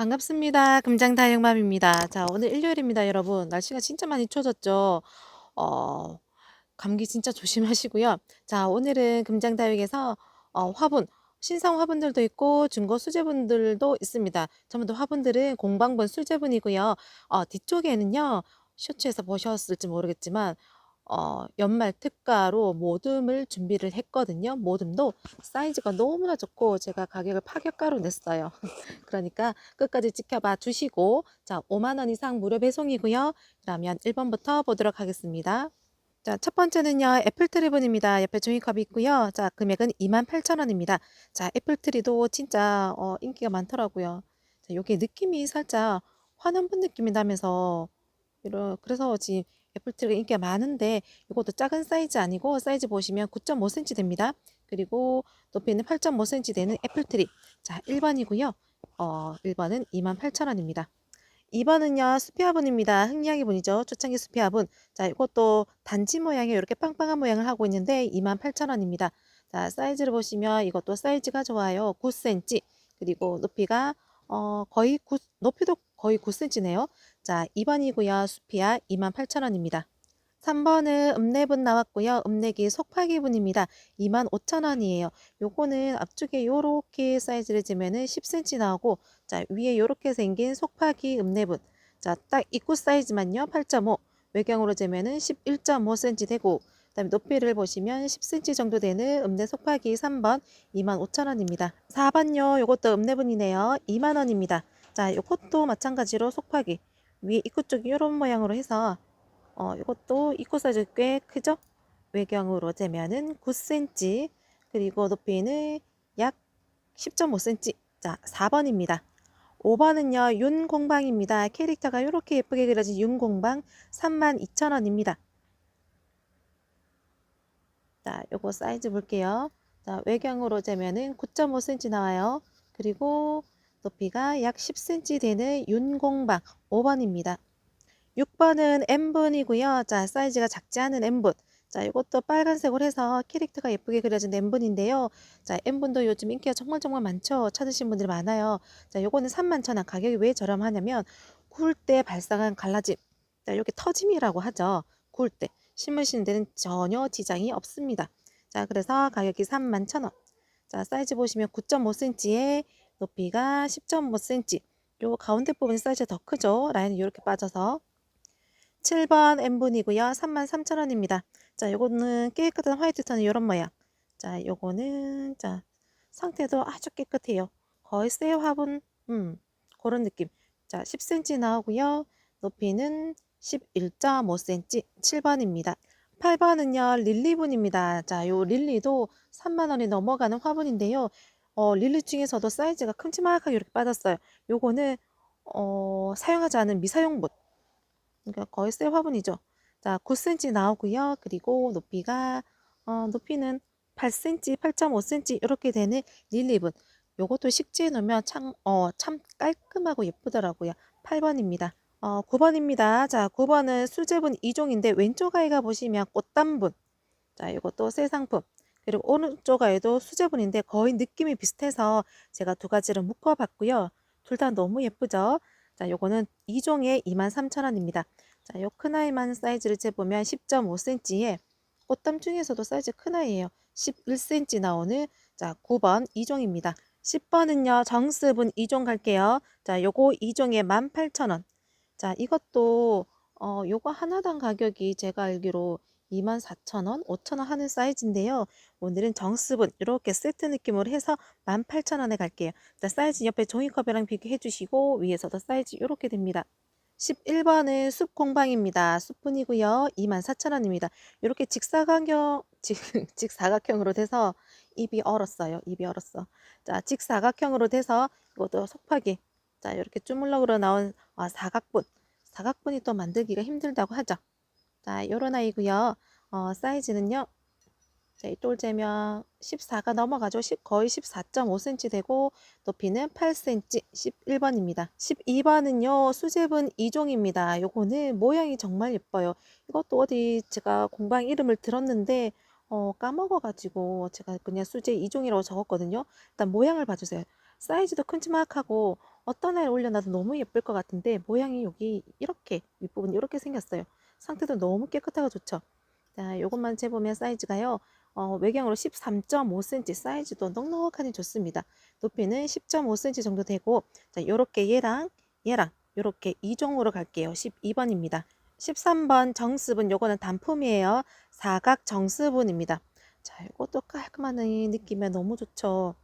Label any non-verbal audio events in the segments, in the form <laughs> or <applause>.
반갑습니다. 금장다육맘입니다. 자, 오늘 일요일입니다, 여러분. 날씨가 진짜 많이 추워졌죠. 어, 감기 진짜 <laughs> 조심하시고요. 자, 오늘은 금장다육에서 어, 화분, 신상 화분들도 있고 중고 수제분들도 있습니다. 전부 다 화분들은 공방분 수제분이고요. 어, 뒤쪽에는요, 쇼츠에서 보셨을지 모르겠지만 어, 연말 특가로 모듬을 준비를 했거든요. 모듬도 사이즈가 너무나 좋고 제가 가격을 파격가로 냈어요. <laughs> 그러니까 끝까지 지켜봐 주시고 자 5만 원 이상 무료 배송이고요. 그러면 1번부터 보도록 하겠습니다. 자, 첫 번째는요, 애플트리분입니다. 옆에 종이컵이 있고요. 자, 금액은 28,000원입니다. 자, 애플트리도 진짜 어, 인기가 많더라고요. 자, 요게 느낌이 살짝 환원분 느낌이 나면서 이런 그래서 지금 애플트리가 인기가 많은데 이것도 작은 사이즈 아니고 사이즈 보시면 9.5cm 됩니다. 그리고 높이는 8.5cm 되는 애플트리. 자, 1번이고요. 어, 1번은 28,000원입니다. 2번은요, 수피화분입니다. 흥냥이 분이죠. 초창기 수피화분. 자, 이것도 단지 모양의 이렇게 빵빵한 모양을 하고 있는데 28,000원입니다. 자, 사이즈를 보시면 이것도 사이즈가 좋아요. 9cm. 그리고 높이가 어, 거의 9, 높이도 거의 9cm네요. 자, 2번이고요. 수피아 28,000원입니다. 3번은 읍내분 나왔고요. 읍내기 속파기분입니다. 25,000원이에요. 요거는 앞쪽에 요렇게 사이즈를 재면은 10cm 나오고 자 위에 요렇게 생긴 속파기 읍내분 자 딱 입구 사이즈만요 8.5 외경으로 재면은 11.5cm 되고 그 다음에 높이를 보시면 10cm 정도 되는 읍내 속파기 3번 25,000원입니다. 4번요 요것도 읍내분이네요. 2만원입니다. 자 요것도 마찬가지로 속파기 위에 입구 쪽이 이런 모양으로 해서 어, 이것도 입구 사이즈 꽤 크죠? 외경으로 재면은 9cm 그리고 높이는 약 10.5cm 자 4번입니다. 5번은요 윤공방입니다. 캐릭터가 이렇게 예쁘게 그려진 윤공방 32,000원입니다. 자 요거 사이즈 볼게요. 자 외경으로 재면은 9.5cm 나와요. 그리고 높이가 약 10cm 되는 윤공방 5번입니다 6번은 N분이고요. 자, 사이즈가 작지 않은 N분. 자, 이것도 빨간색으로 해서 캐릭터가 예쁘게 그려진 N분인데요. 자, N분도 요즘 인기가 정말 정말 많죠. 찾으신 분들이 많아요. 자, 요거는 31,000원. 가격이 왜 저렴하냐면 구울 때 발생한 갈라짐. 자, 이렇게 터짐이라고 하죠. 구울 때. 심으시는 데는 전혀 지장이 없습니다. 자, 그래서 가격이 31,000원. 자, 사이즈 보시면 9.5cm에 높이가 10.5cm. 요 가운데 부분이 사이즈가 더 크죠. 라인이 이렇게 빠져서 7번 N분이고요. 33,000원입니다. 자, 요거는 깨끗한 화이트 톤의 이런 모양. 자, 요거는 자, 상태도 아주 깨끗해요. 거의 새 화분 음, 그런 느낌. 자, 10cm 나오고요. 높이는 11.5cm 7번입니다. 8번은요. 릴리분입니다. 자, 요 릴리도 3만 원이 넘어가는 화분인데요. 어, 릴리 중에서도 사이즈가 큼지막하게 이렇게 빠졌어요. 요거는 어, 사용하지 않은 미사용분. 그러니까 거의 새 화분이죠. 자, 9cm 나오고요. 그리고 높이가 어, 높이는 8cm, 8.5cm 이렇게 되는 릴리분. 요것도 식지에 놓으면 참, 어, 참 깔끔하고 예쁘더라고요. 8번입니다. 어, 9번입니다. 자, 9번은 수제분 2종인데 왼쪽 아이가 보시면 꽃단분. 자, 이것도 새 상품. 그리고 오른쪽 아이도 수제분인데 거의 느낌이 비슷해서 제가 두 가지를 묶어봤고요. 둘 다 너무 예쁘죠? 자, 요거는 2종에 23,000원입니다. 자, 요 큰 아이만 사이즈를 재보면 10.5cm에 꽃담 중에서도 사이즈 큰 아이예요. 11cm 나오는 자, 9번 2종입니다. 10번은요. 정습은 2종 갈게요. 자, 요거 2종에 18,000원. 자, 이것도 어, 요거 하나당 가격이 제가 알기로 24,000원, 5,000원 하는 사이즈인데요. 오늘은 정습은 이렇게 세트 느낌으로 해서 18,000원에 갈게요. 자, 사이즈 옆에 종이컵이랑 비교해 주시고 위에서도 사이즈 이렇게 됩니다. 11번은 숲공방입니다. 숲분이고요. 24,000원입니다. 이렇게 직사각형, 직, <laughs> 직사각형으로 돼서 입이 얼었어요. 입이 얼었어. 자, 직사각형으로 돼서 이것도 속파기. 자, 이렇게 주물럭으로 나온 아, 사각분. 사각분이 또 만들기가 힘들다고 하죠. 자, 요런 아이고요. 어, 사이즈는요. 자, 이쪽을 재면 14가 넘어가죠. 10, 거의 14.5cm 되고 높이는 8cm 11번입니다. 12번은요. 수제분 2종입니다. 요거는 모양이 정말 예뻐요. 이것도 어디 제가 공방 이름을 들었는데 어, 까먹어가지고 제가 그냥 수제 2종이라고 적었거든요. 일단 모양을 봐주세요. 사이즈도 큼지막하고 어, 어떤 아이를 올려놔도 너무 예쁠 것 같은데 모양이 여기 이렇게 윗부분 이렇게 생겼어요. 상태도 너무 깨끗하고 좋죠. 자, 요것만 재보면 사이즈가요. 어, 외경으로 13.5cm 사이즈도 넉넉하니 좋습니다. 높이는 10.5cm 정도 되고 자, 요렇게 얘랑 얘랑 요렇게 이종으로 갈게요. 12번입니다. 13번 정습은 요거는 단품이에요. 사각 정습은입니다. 자, 이것도 깔끔한 느낌이 너무 좋죠.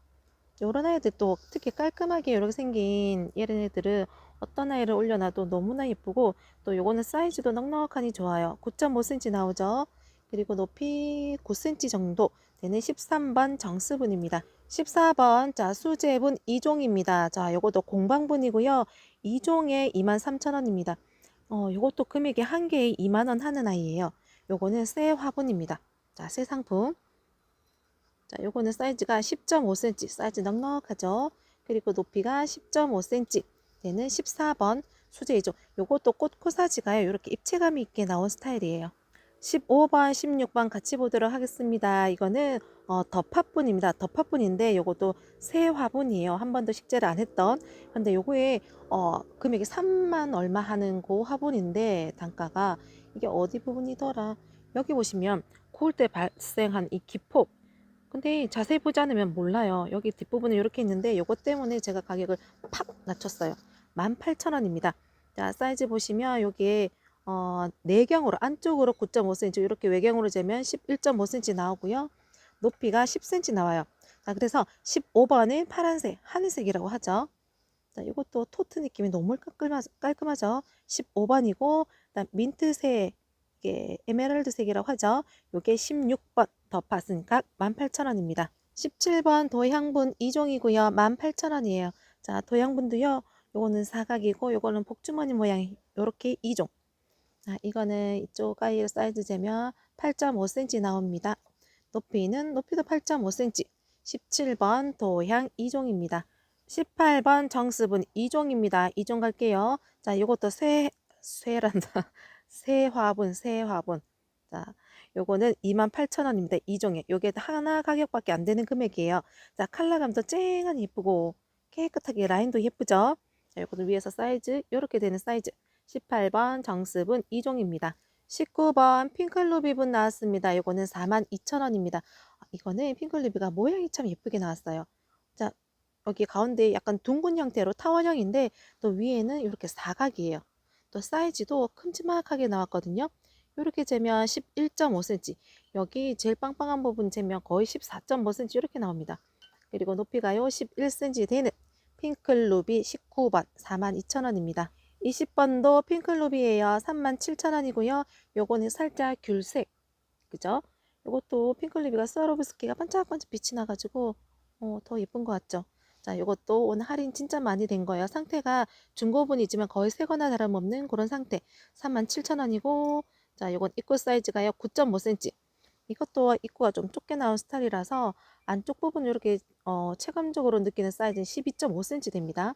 요런 아이들 또 특히 깔끔하게 이렇게 생긴 애들은 어떤 아이를 올려놔도 너무나 예쁘고 또 요거는 사이즈도 넉넉하니 좋아요. 9.5cm 나오죠. 그리고 높이 9cm 정도 되는 13번 정수분입니다. 14번 자 수제분 2종입니다. 자 요것도 공방분이고요. 2종에 23,000원입니다. 어 요것도 금액이 한 개에 2만원 하는 아이예요. 요거는 새 화분입니다. 자 새 상품 자, 요거는 사이즈가 10.5cm, 사이즈 넉넉하죠. 그리고 높이가 10.5cm 되는 14번 수제이죠. 요것도 꽃 코사지가요. 이렇게 입체감이 있게 나온 스타일이에요. 15번, 16번 같이 보도록 하겠습니다. 이거는 어, 덮화분입니다. 덮화분인데 요것도 새 화분이에요. 한 번도 식재를 안 했던. 근데 요거에 어, 금액이 3만 얼마 하는 고 화분인데 단가가 이게 어디 부분이더라. 여기 보시면 고울 때 발생한 이 기폭 근데 자세히 보지 않으면 몰라요. 여기 뒷부분에 이렇게 있는데 이것 때문에 제가 가격을 팍 낮췄어요. 18,000원입니다. 자, 사이즈 보시면 여기에 어, 내경으로 안쪽으로 9.5cm 이렇게 외경으로 재면 11.5cm 나오고요. 높이가 10cm 나와요. 자, 그래서 15번은 파란색, 하늘색이라고 하죠. 자, 이것도 토트 느낌이 너무 깔끔하, 깔끔하죠. 15번이고 민트색 이게 에메랄드색이라고 하죠. 요게 16번 더 팥은 각 18,000원입니다. 17번 도향분 2종이고요. 18,000원이에요. 자, 도향분도요. 요거는 사각이고 요거는 복주머니 모양 요렇게 2종. 자, 이거는 이쪽 가위 사이즈 재면 8.5cm 나옵니다. 높이는 높이도 8.5cm. 17번 도향 2종입니다. 18번 정습은 2종입니다. 2종 갈게요. 자, 요것도 쇠, 쇠란다. <laughs> 새화분, 새화분. 자, 요거는 28,000원입니다. 이종에. 요게 하나 가격밖에 안 되는 금액이에요. 자, 컬러감도 쨍하니 예쁘고 깨끗하게 라인도 예쁘죠? 자, 요거는 위에서 사이즈 요렇게 되는 사이즈. 18번 정습은 이종입니다. 19번 핑클루비분 나왔습니다. 요거는 42,000원입니다. 아, 이거는 핑클루비가 모양이 참 예쁘게 나왔어요. 자, 여기 가운데 약간 둥근 형태로 타원형인데 또 위에는 이렇게 사각이에요. 또 사이즈도 큼지막하게 나왔거든요. 이렇게 재면 11.5cm 여기 제일 빵빵한 부분 재면 거의 14.5cm 이렇게 나옵니다. 그리고 높이가요 11cm 되는 핑클루비 19번 42,000원입니다. 20번도 핑클루비예요. 37,000원이고요. 요거는 살짝 귤색 그죠? 요것도 핑클루비가 스와로브스키가 반짝반짝 빛이 나가지고 어, 더 예쁜 것 같죠? 자, 이것도 오늘 할인 진짜 많이 된 거예요. 상태가 중고분이지만 거의 새거나 다름없는 그런 상태. 37,000원이고 자, 이건 입구 사이즈가요. 9.5cm. 이것도 입구가 좀 좁게 나온 스타일이라서 안쪽 부분 이렇게 어, 체감적으로 느끼는 사이즈는 12.5cm 됩니다.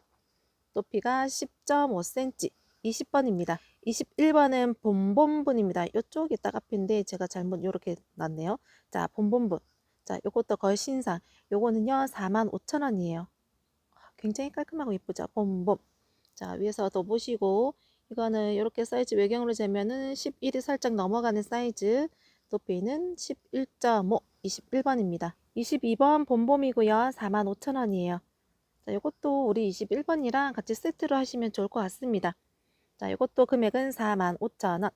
높이가 10.5cm. 20번입니다. 21번은 본본분입니다. 이쪽이 딱 앞인데 제가 잘못 이렇게 놨네요. 자, 본본분. 자, 이것도 거의 신상. 요거는요, 45,000원이에요. 굉장히 깔끔하고 예쁘죠? 봄봄. 자, 위에서 더 보시고 이거는 이렇게 사이즈 외경으로 재면은 11이 살짝 넘어가는 사이즈 높이는 11.5 21번입니다. 22번 봄봄이고요. 45,000원이에요. 자, 이것도 우리 21번이랑 같이 세트로 하시면 좋을 것 같습니다. 자, 이것도 금액은 45,000원.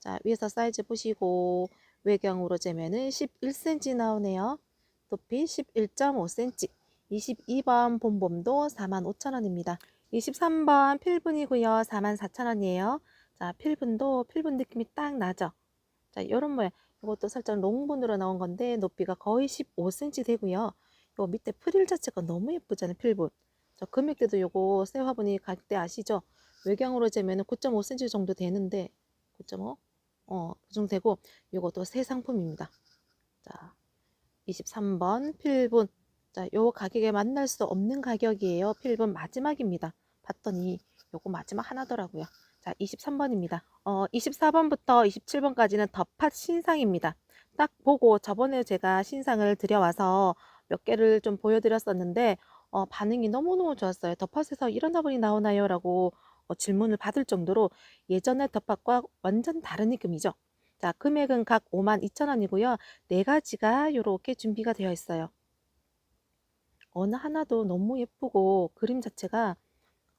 자, 위에서 사이즈 보시고 외경으로 재면은 11cm 나오네요. 높이 11.5cm. 22번 봄봄도 45,000원입니다. 23번 필분이고요. 44,000원이에요. 자, 필분도 필분 느낌이 딱 나죠. 자, 이런 모양. 이것도 살짝 롱분으로 나온 건데 높이가 거의 15cm 되고요. 요 밑에 프릴 자체가 너무 예쁘잖아요. 필분. 저 금액대도 요거 새 화분이 갈때 아시죠? 외경으로 재면 9.5cm 정도 되는데 9.5? 어, 그 정도 되고 요것도 새 상품입니다. 자, 23번 필분 자, 요 가격에 만날 수 없는 가격이에요. 필분 마지막입니다. 봤더니 요거 마지막 하나더라고요. 자, 23번입니다. 어, 24번부터 27번까지는 더팟 신상입니다. 딱 보고 저번에 제가 신상을 들여와서 몇 개를 좀 보여드렸었는데 어, 반응이 너무너무 좋았어요. 덮팟에서 이런 화분이 나오나요? 라고 어, 질문을 받을 정도로 예전의 덮팟과 완전 다른 느낌이죠. 자, 금액은 각 52,000원이고요. 네 가지가 이렇게 준비가 되어 있어요. 어느 하나도 너무 예쁘고 그림 자체가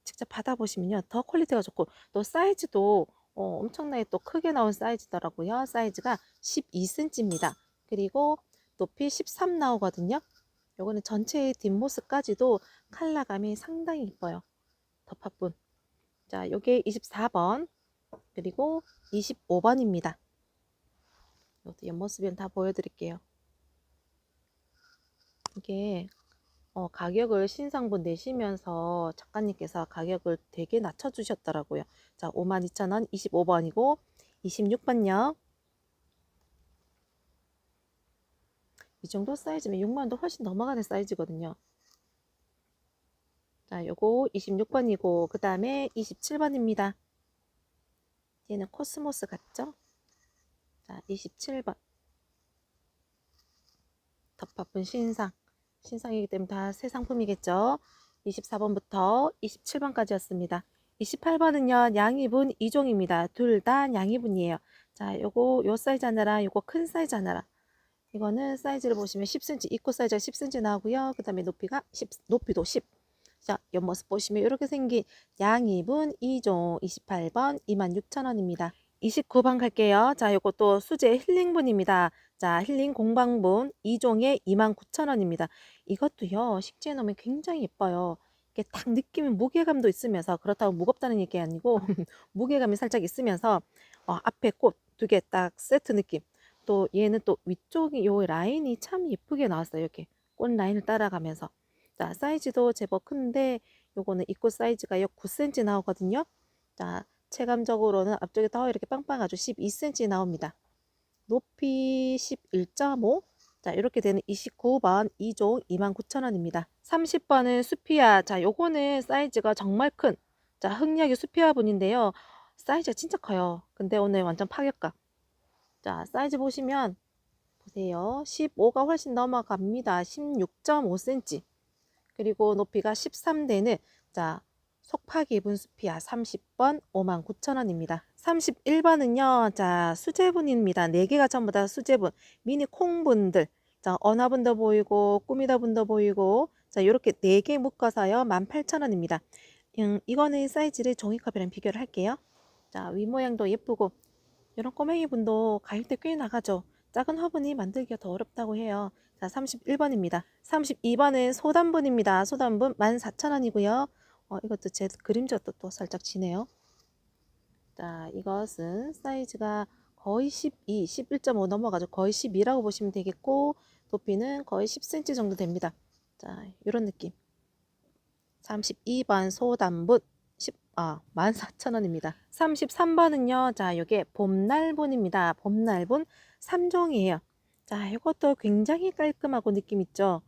직접 받아보시면요. 더 퀄리티가 좋고 또 사이즈도 어, 엄청나게 또 크게 나온 사이즈더라고요. 사이즈가 12cm입니다. 그리고 높이 13 나오거든요. 요거는 전체의 뒷모습까지도 컬러감이 상당히 이뻐요. 덮화분. 자, 요게 24번 그리고 25번입니다. 이것도 옆모습은 다 보여드릴게요. 이게 어, 가격을 신상분 내시면서 작가님께서 가격을 되게 낮춰주셨더라고요. 자, 52,000원 25번이고 26번요. 이 정도 사이즈면 6만원도 훨씬 넘어가는 사이즈거든요. 자, 요거 26번이고 그 다음에 27번입니다. 얘는 코스모스 같죠? 자, 27번. 덮바쁜 신상. 신상이기 때문에 다 새 상품이겠죠. 24번부터 27번까지였습니다. 28번은요, 양이분 2종입니다. 둘 다 양이분이에요. 자, 요거, 요 사이즈 하나랑 요거 큰 사이즈 하나랑. 이거는 사이즈를 보시면 10cm, 입구 사이즈가 10cm 나오고요. 그 다음에 높이가 10, 높이도 10. 자, 옆모습 보시면 이렇게 생긴 양이분 2종 28번 26,000원입니다. 29번 갈게요. 자, 요것도 수제 힐링분입니다. 자, 힐링 공방분 2종에 29,000원입니다. 이것도요, 식재에 넣으면 굉장히 예뻐요. 이게 딱 느낌은 무게감도 있으면서 그렇다고 무겁다는 얘기 아니고 <laughs> 무게감이 살짝 있으면서 어, 앞에 꽃 두 개 딱 세트 느낌. 또 얘는 또 위쪽이 요 라인이 참 예쁘게 나왔어요. 이렇게 꽃 라인을 따라가면서. 자, 사이즈도 제법 큰데 요거는 입구 사이즈가 약 9cm 나오거든요. 자, 체감적으로는 앞쪽에 더 이렇게 빵빵 아주 12cm 나옵니다. 높이 11.5. 자, 이렇게 되는 29번 2종 29,000원입니다. 30번은 수피아. 자, 요거는 사이즈가 정말 큰. 자, 흑약이 수피아 분인데요. 사이즈가 진짜 커요. 근데 오늘 완전 파격가. 자, 사이즈 보시면 보세요. 15가 훨씬 넘어갑니다. 16.5cm. 그리고 높이가 13되는 자, 속팍 입은 수피아 30번 59,000원입니다. 31번은요. 자, 수제분입니다. 4개가 전부 다 수제분. 미니 콩분들. 자, 언화분도 보이고 꾸미다 분도 보이고 자, 이렇게 4개 묶어서요. 18,000원입니다. 음, 이거는 사이즈를 종이컵이랑 비교를 할게요. 자, 윗모양도 예쁘고 이런 꼬맹이 분도 가격대 꽤 나가죠. 작은 화분이 만들기가 더 어렵다고 해요. 자, 31번입니다. 32번은 소단분입니다. 소단분 14,000원이고요. 어, 이것도 제 그림자도 또 살짝 지네요. 자, 이것은 사이즈가 거의 12, 11.5 넘어가죠. 거의 12라고 보시면 되겠고, 높이는 거의 10cm 정도 됩니다. 자, 이런 느낌. 32번 소단분 10, 아, 14,000원입니다. 33번은요, 자, 요게 봄날분입니다. 봄날분 3종이에요. 자, 이것도 굉장히 깔끔하고 느낌 있죠?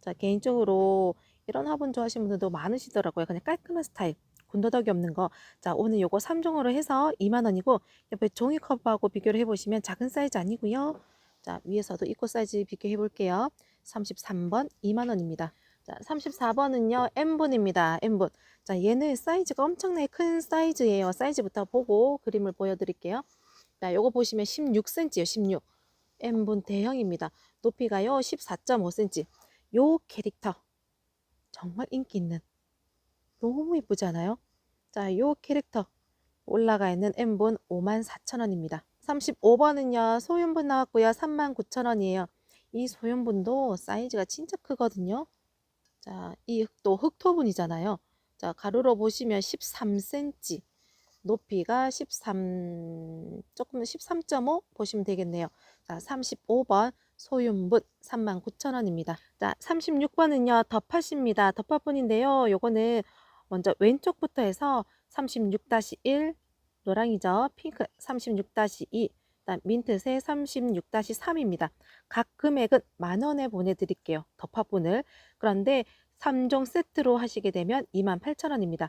자, 개인적으로 이런 화분 좋아하시는 분들도 많으시더라고요. 그냥 깔끔한 스타일. 군더더기 없는 거. 자, 오늘 요거 3종으로 해서 2만원이고, 옆에 종이컵하고 비교를 해보시면 작은 사이즈 아니고요. 자, 위에서도 입고 사이즈 비교해 볼게요. 33번 2만원입니다. 자, 34번은요, M분입니다. M분. 자, 얘는 사이즈가 엄청나게 큰 사이즈예요. 사이즈부터 보고 그림을 보여드릴게요. 자, 요거 보시면 16cm요, 16. M분 대형입니다. 높이가요, 14.5cm. 요 캐릭터. 정말 인기 있는. 너무 이쁘지 않아요? 자, 요 캐릭터. 올라가 있는 M분 54,000원입니다. 35번은요, 소윤분 나왔고요. 39,000원이에요. 이 소윤분도 사이즈가 진짜 크거든요. 자, 이 흑도 흑토분이잖아요. 자, 가로로 보시면 13cm, 높이가 13, 조금 13.5 보시면 되겠네요. 자, 35번 소윤분 39,000원입니다. 자, 36번은요, 덮팟입니다. 덮팟분인데요. 요거는 먼저 왼쪽부터 해서 36-1, 노랑이죠. 핑크 36-2, 그다음 민트색 36-3입니다. 각 금액은 만 원에 보내드릴게요. 덮화분을. 그런데 3종 세트로 하시게 되면 28,000원입니다.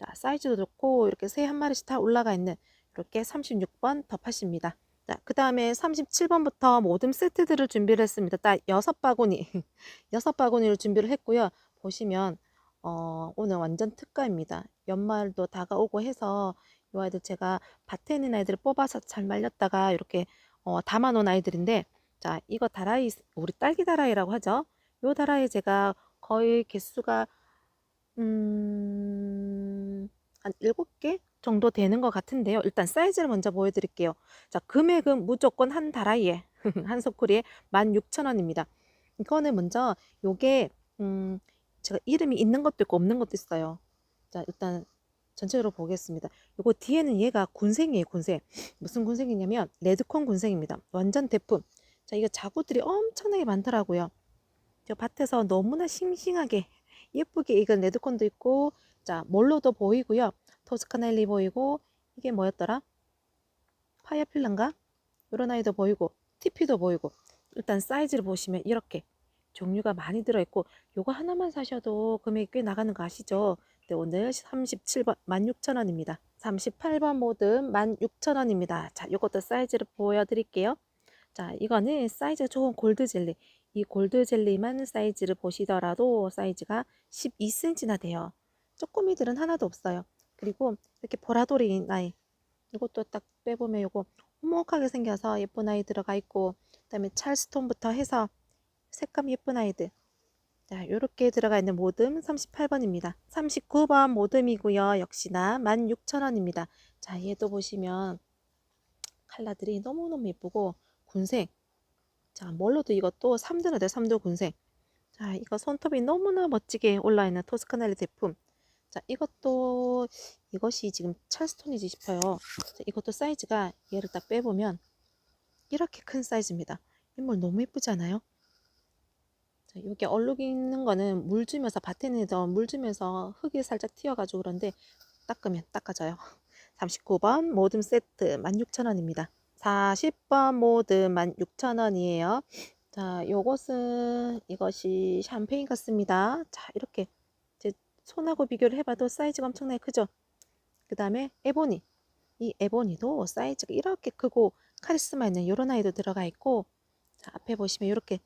자, 사이즈도 좋고 이렇게 새 한 마리씩 다 올라가 있는 이렇게 36번 덮화입니다. 자, 그 다음에 37번부터 모든 세트들을 준비를 했습니다. 딱 여섯 바구니, <laughs> 여섯 바구니를 준비를 했고요. 보시면 어, 오늘 완전 특가입니다. 연말도 다가오고 해서 이 아이들 제가 밭에 있는 아이들을 뽑아서 잘 말렸다가 이렇게 어, 담아놓은 아이들인데 자 이거 다라이 우리 딸기 다라이라고 하죠. 요 다라이 제가 거의 개수가 음, 한 7개 정도 되는 것 같은데요. 일단 사이즈를 먼저 보여드릴게요. 자, 금액은 무조건 한 다라이에, <laughs> 한 소쿠리에 16,000원입니다. 이거는 먼저 요게, 음, 제가 이름이 있는 것도 있고 없는 것도 있어요. 자, 일단 전체적으로 보겠습니다. 요거 뒤에는 얘가 군생이에요, 군생. 무슨 군생이냐면, 레드콘 군생입니다. 완전 대품. 자, 이거 자구들이 엄청나게 많더라고요. 저 밭에서 너무나 싱싱하게 예쁘게 익은 레드콘도 있고 자 몰로도 보이고요 토스카넬리 보이고 이게 뭐였더라? 파이어필란가? 이런 아이도 보이고 티피도 보이고 일단 사이즈를 보시면 이렇게 종류가 많이 들어있고 요거 하나만 사셔도 금액이 꽤 나가는 거 아시죠? 네, 오늘 37번 16,000원입니다. 38번 모듬 16,000원입니다. 자 요것도 사이즈를 보여드릴게요. 자 이거는 사이즈가 조금 골드 젤리. 이 골드 젤리만 사이즈를 보시더라도 사이즈가 12cm나 돼요. 쪼꼬미들은 하나도 없어요. 그리고 이렇게 보라돌이 나이 이것도 딱 빼보면 이거 오목하게 생겨서 예쁜 아이 들어가 있고 그다음에 찰스톤부터 해서 색감 예쁜 아이들 자 이렇게 들어가 있는 모듬 38번입니다. 39번 모듬이고요. 역시나 16,000원입니다. 자 얘도 보시면 컬러들이 너무너무 예쁘고 군색 자, 뭘로도 이것도 3도가 돼, 3도 군색. 자, 이거 손톱이 너무나 멋지게 올라있는 토스카넬리 제품. 자, 이것도, 이것이 지금 찰스톤이지 싶어요. 자, 이것도 사이즈가 얘를 딱 빼보면 이렇게 큰 사이즈입니다. 인물 너무 예쁘지 않아요? 자, 여기 얼룩 있는 거는 물 주면서 밭에 내서 물 주면서 흙이 살짝 튀어가지고 그런데 닦으면 닦아져요. <laughs> 39번 모듬 세트 16,000원입니다. 40번 모드 16,000원이에요. 자, 요것은 이것이 샴페인 같습니다. 자, 이렇게 제 손하고 비교를 해봐도 사이즈가 엄청나게 크죠? 그 다음에 에보니. 이 에보니도 사이즈가 이렇게 크고 카리스마 있는 이런 아이도 들어가 있고 자, 앞에 보시면 이렇게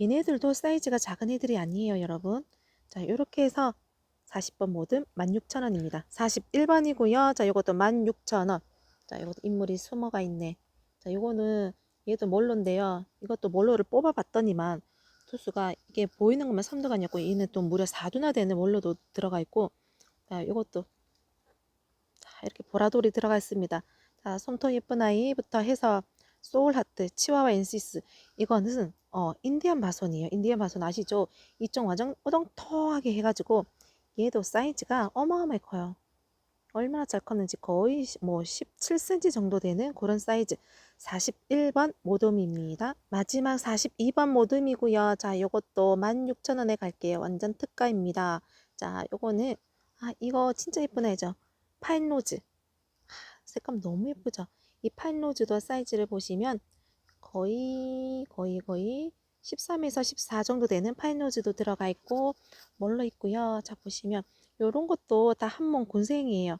얘네들도 사이즈가 작은 애들이 아니에요, 여러분. 자, 이렇게 해서 40번 모듬 16,000원입니다. 41번이고요. 자, 이것도 16,000원. 자, 이것도 인물이 숨어가 있네. 자, 이거는 얘도 몰로인데요. 이것도 몰로를 뽑아봤더니만 투수가 이게 보이는 것만 3두가 아니었고 얘는 또 무려 4두나 되는 몰로도 들어가 있고 자, 이것도 자, 이렇게 보라돌이 들어가 있습니다. 자, 솜토 예쁜 아이부터 해서 소울하트, 치와와 엔시스 이거는 어, 인디안 바손이에요. 인디안 바손 아시죠? 이쪽 완전 어덩텅하게 해가지고 얘도 사이즈가 어마어마하게 커요. 얼마나 잘 컸는지 거의 뭐 17cm 정도 되는 그런 사이즈 41번 모듬입니다. 마지막 42번 모듬이고요. 자, 요것도 16,000원에 갈게요. 완전 특가입니다. 자, 요거는 아, 이거 진짜 예쁜 애죠. 파인로즈. 색감 너무 예쁘죠. 이 파인로즈도 사이즈를 보시면 거의 거의 거의 13에서 14 정도 되는 파인로즈도 들어가 있고 뭘로 있고요. 자, 보시면 요런 것도 다 한몸 군생이에요.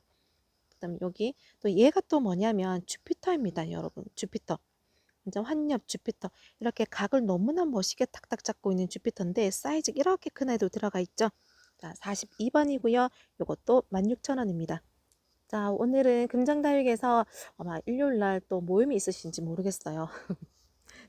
그다음 여기 또 얘가 또 뭐냐면 주피터입니다, 여러분. 주피터. 완전 환엽 주피터. 이렇게 각을 너무나 멋있게 탁탁 잡고 있는 주피터인데 사이즈 이렇게 큰 애도 들어가 있죠. 자, 42번이고요. 요것도 16,000원입니다. 자, 오늘은 금정다육에서 아마 일요일 날 또 모임이 있으신지 모르겠어요. <laughs>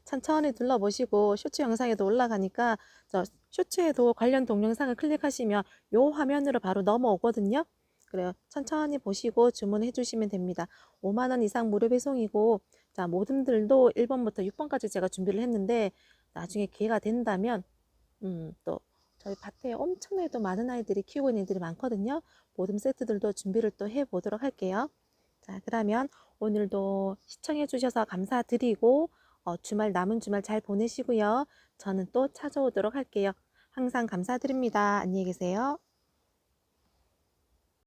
천천히 둘러보시고 쇼츠 영상에도 올라가니까 저 쇼츠에도 관련 동영상을 클릭하시면 요 화면으로 바로 넘어오거든요. 그래요. 천천히 보시고 주문해 주시면 됩니다. 5만원 이상 무료 배송이고 자 모듬들도 1번부터 6번까지 제가 준비를 했는데 나중에 기회가 된다면 음, 또 저희 밭에 엄청나게 또 많은 아이들이 키우고 있는 애들이 많거든요. 모듬 세트들도 준비를 또 해보도록 할게요. 자 그러면 오늘도 시청해 주셔서 감사드리고 어, 주말 남은 주말 잘 보내시고요. 저는 또 찾아오도록 할게요. 항상 감사드립니다. 안녕히 계세요.